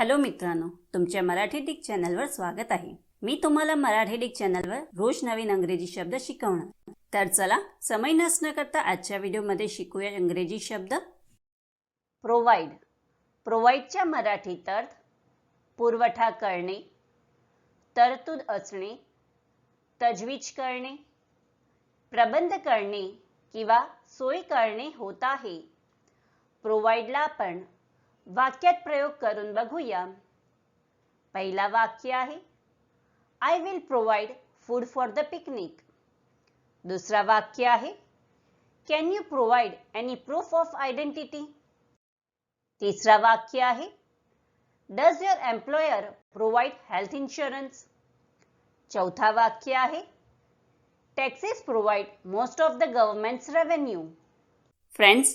Hello मित्रांनो तुमच्या Marathi Dick चॅनलवर स्वागत आहे. मी तुम्हाला मराठी डिक चॅनलवर रोज नवीन अंग्रेजी शब्द शिकवणार. तर चला समय नसणं करता आजच्या व्हिडिओमध्ये शिकूया इंग्रजी शब्द. प्रोव्हाइड प्रोव्हाइडच्या मराठीत अर्थ पुरवठा करणे तरतूद असणे तजवीज करणे प्रबंध करणे किंवा सोय करणे होत आहे. प्रोव्हाइडला आपण वाक्यात प्रयोग करून बघूया. पहिला वाक्य आहे I will provide food for the picnic दुसरा वाक्य आहे can you provide any proof of identity तिसरा वाक्य आहे does your employer provide health insurance चौथा वाक्य आहे taxes provide most of the government's revenue friends